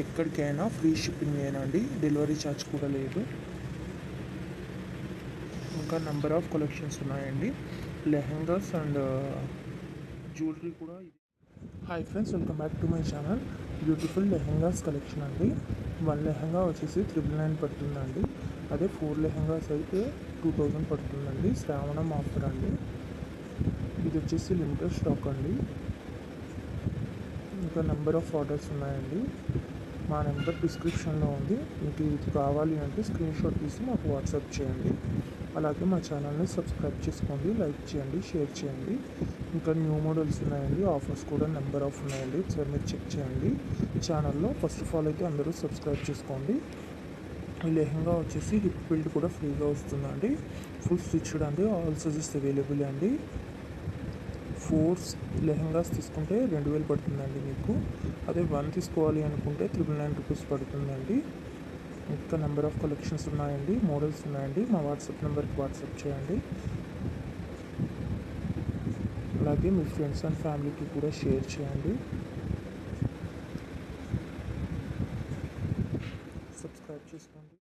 ఎక్కడికైనా free shipping అండి delivery charge కూడా లేదు. ఇంకా నెంబర్ ఆఫ్ కలెక్షన్స్ ఉన్నాయండి. లెహంగాస్ అండ్ జ్యువెలరీ కూడా hi friends welcome back to my channel beautiful lehengas collection అండి. వన్ లెహంగా వచ్చేసి త్రిబుల్ నైన్ పడుతుందండి. అదే ఫోర్ లెహంగాస్ అయితే టూ థౌజండ్ పడుతుందండి. శ్రావణం ఆఫర్ అండి. ఇది వచ్చేసి లిమిటెడ్ స్టాక్ అండి. ఇంకా నెంబర్ ఆఫ్ ఆర్డర్స్ ఉన్నాయండి. మా నెంబర్ డిస్క్రిప్షన్లో ఉంది. మీకు ఇది కావాలి అంటే స్క్రీన్ షాట్ తీసి మాకు వాట్సాప్ చేయండి. అలాగే మా ఛానల్ని సబ్స్క్రైబ్ చేసుకోండి లైక్ చేయండి షేర్ చేయండి. ఇంకా న్యూ మోడల్స్ ఉన్నాయండి ఆఫర్స్ కూడా నెంబర్ ఆఫ్ ఉన్నాయండి. ఒకసారి మీరు చెక్ చేయండి. ఛానల్లో ఫస్ట్ ఆఫ్ ఆల్ అయితే అందరూ సబ్స్క్రైబ్ చేసుకోండి. ఈ లెహంగా వచ్చేసి హిప్ బిల్డ్ కూడా ఫ్రీగా వస్తుందండి. ఫుల్ స్టిచ్డ్ అండి ఆల్ సైజెస్ అవైలబుల్ అండి. ఫోర్స్ లెహంగాస్ తీసుకుంటే రెండు వేలు పడుతుందండి మీకు. అదే వన్ తీసుకోవాలి అనుకుంటే త్రిబుల్ నైన్ రూపీస్ పడుతుందండి. ఇంకా నెంబర్ ఆఫ్ కలెక్షన్స్ ఉన్నాయండి. మోడల్స్ ఉన్నాయండి. మా వాట్సాప్ నెంబర్కి వాట్సాప్ చేయండి. అలాగే మీ ఫ్రెండ్స్ అండ్ ఫ్యామిలీకి కూడా షేర్ చేయండి. సబ్స్క్రైబ్ చేసుకోండి.